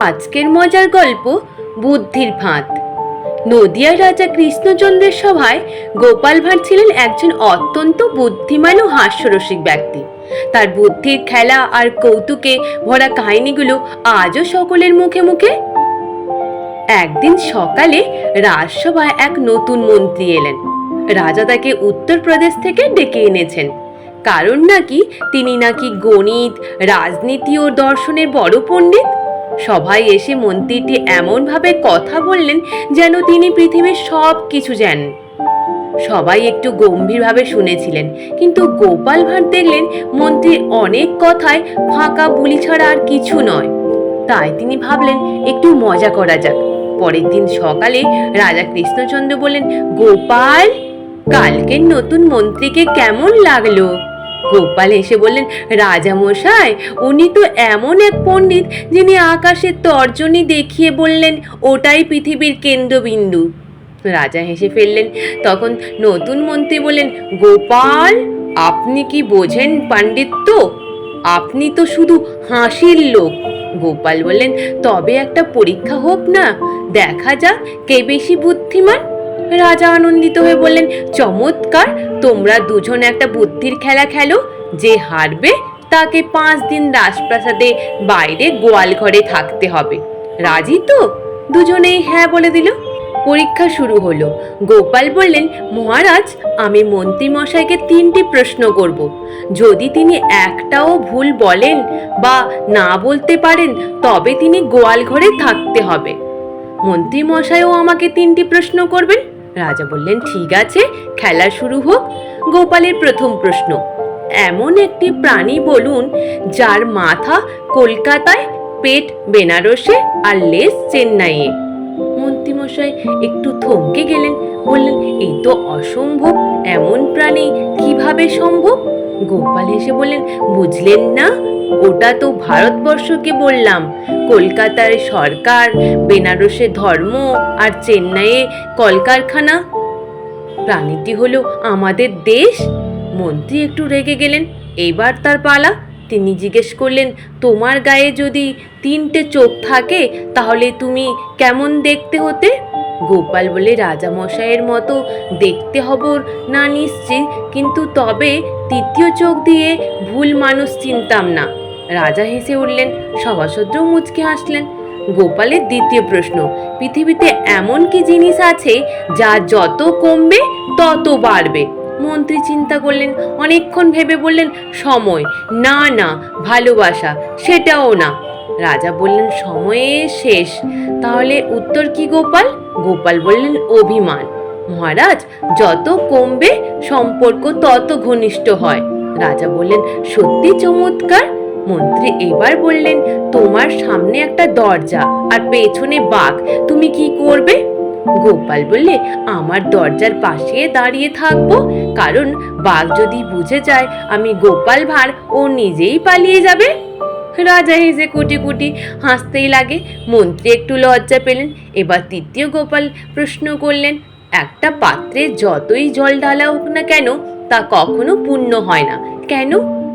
আজকের মজার গল্প বুদ্ধির ফাঁদ। নদিয়ার রাজা কৃষ্ণচন্দ্রের সভায় গোপাল ভাঁড় ছিলেন একজন অত্যন্ত বুদ্ধিমান ও হাস্যরসিক ব্যক্তি। তার বুদ্ধির খেলা আর কৌতুকে ভরা কাহিনীগুলো আজও সকলের মুখে মুখে। একদিন সকালে রাজসভায় এক নতুন মন্ত্রী এলেন। রাজা তাকে উত্তরপ্রদেশ থেকে ডেকে এনেছেন। কারণ নাকি তিনি নাকি গণিত, রাজনীতি ও দর্শনের বড় পণ্ডিত। সভায় এসে মন্ত্রীটি এমনভাবে কথা বললেন যেন তিনি পৃথিবীর সব কিছু জানেন। সবাই একটু গম্ভীরভাবে শুনেছিলেন, কিন্তু গোপাল ভাঁড় দেখলেন মন্ত্রীর অনেক কথায় ফাঁকা বুলি ছাড়া আর কিছু নয়। তাই তিনি ভাবলেন, একটু মজা করা যাক। পরের দিন সকালে রাজা কৃষ্ণচন্দ্র বললেন, গোপাল, কালকের নতুন মন্ত্রীকে কেমন লাগল? গোপাল এসে বললেন, রাজা মশাই, উনি তো এমন এক পণ্ডিত যিনি আকাশের তর্জনী দেখিয়ে বললেন, ওটাই পৃথিবীর কেন্দ্রবিন্দু। রাজা হেসে ফেললেন। তখন নতুন মন্ত্রী বললেন, গোপাল, আপনি কি বোঝেন পাণ্ডিত্য? আপনি তো শুধু হাসির লোক। গোপাল বললেন, তবে একটা পরীক্ষা হোক না, দেখা যাক কে বেশি বুদ্ধিমান রাজা আনন্দিত হয়ে বললেন, চমৎকার, তোমরা দুজন একটা বুদ্ধির খেলা খেলো। যে হারবে, তাকে পাঁচ দিন রাজপ্রাসাদে বাইরে গোয়াল ঘরে থাকতে হবে। রাজি তো? দুজনেই হ্যাঁ বলে দিল। পরীক্ষা শুরু হলো। গোপাল বললেন, মহারাজ, আমি মন্ত্রী মশাইকে তিনটি প্রশ্ন করব। যদি তিনি একটাও ভুল বলেন বা না বলতে পারেন, তবে তিনি গোয়াল ঘরে থাকতে হবে। মন্ত্রী মশাইও আমাকে তিনটি প্রশ্ন করবেন? রাজা বললেন, ঠিক আছে, খেলা শুরু হোক। গোপালের প্রথম প্রশ্ন, এমন একটি প্রাণী বলুন, যার মাথা কলকাতায়, পেট বেনারসে আর লেজ চেন্নাইয়ে। মন্ত্রীমশাই একটু থমকে গেলেন, বললেন, এই তো অসম্ভব, এমন প্রাণী কীভাবে সম্ভব? গোপাল এসে বললেন, বুঝলেন না ওটা তো ভারতবর্ষকে বললাম। কলকাতার সরকার, বেনারসে ধর্ম আর চেন্নাইয়ে কলকারখানা। প্রাণীটি হলো আমাদের দেশ। মন্ত্রী একটু রেগে গেলেন, এবার তার পালা। তিনি জিজ্ঞেস করলেন, তোমার গায়ে যদি তিনটে চোখ থাকে, তাহলে তুমি কেমন দেখতে হতে? গোপাল বলে, রাজামশাইয়ের মতো দেখতে হব না নিশ্চিত। কিন্তু তবে তৃতীয় চোখ দিয়ে ভুল মানুষ চিনতাম না। রাজা হেসে উঠলেন সভাসদ্র মুচকে হাসলেন। গোপালের দ্বিতীয় প্রশ্ন, পৃথিবীতে এমন কি জিনিস আছে যা যত কমবে তত বাড়বে? মন্ত্রী চিন্তা করলেন, অনেকক্ষণ ভেবে বললেন, সময়। না না, ভালোবাসা, সেটাও না। রাজা বললেন, সময়ে শেষ। তাহলে উত্তর কি গোপাল? গোপাল বললেন, অভিমান। মহারাজ, যত কমবে সম্পর্ক তত ঘনিষ্ঠ হয়। রাজা বললেন, সত্যি চমৎকার। মন্ত্রী এবার বললেন, তোমার সামনে একটা দরজা আর পেছনে বাঘ, তুমি কি করবে? গোপাল বললে, আমার দরজার পাশে দাঁড়িয়ে থাকব, কারণ বাঘ যদি বুঝে যায়, আমি গোপাল ভাঁড় ও নিজেই পালিয়ে যাবে। রাজা হেসে কুটি কুটি হাসতেই লাগে। মন্ত্রী একটু লজ্জা পেলেন। এবার তৃতীয় গোপাল প্রশ্ন করলেন, একটা পাত্রে যতই জল ঢালা হোক না কেন, তা কখনো পূর্ণ হয় না। কেন?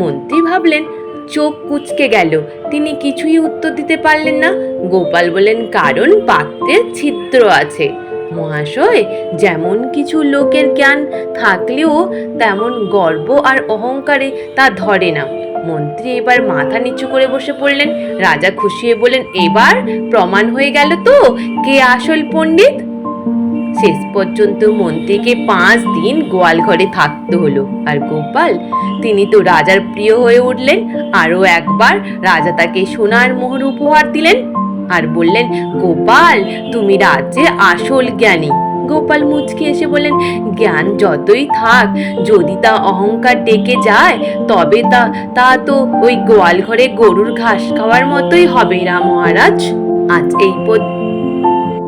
মন্ত্রী ভাবলেন চোখ কুচকে গেল। তিনি কিছুই উত্তর দিতে পারলেন না। গোপাল বললেন, কারণ পাত্রে ছিদ্র আছে। মহাশয়, যেমন কিছু লোকের জ্ঞান থাকলেও তেমন গর্ব আর অহংকারে তা ধরে না। মন্ত্রী এবার মাথা নিচু করে বসে পড়লেন। রাজা খুশি হয়ে বললেন, এবার প্রমাণ হয়ে গেল তো কে আসল পণ্ডিত? শেষ পর্যন্ত মন্ত্রীকে পাঁচ দিন গোয়াল ঘরে থাকতে হলো। আর গোপাল, তিনি তো রাজার প্রিয় হয়ে উঠলেন, আরও একবার রাজা তাকে সোনার মোহর উপহার দিলেন আর বললেন, গোপাল, তুমি রাজ্যে আসল জ্ঞানী। গোপাল মুচকে এসে বললেন, জ্ঞান যতই থাক, যদি তা অহংকার ডেকে যায়, তবে তা তা তো ওই গোয়াল ঘরে গরুর ঘাস খাওয়ার মতোই হবে রা মহারাজ? আজ এই পর্যন্ত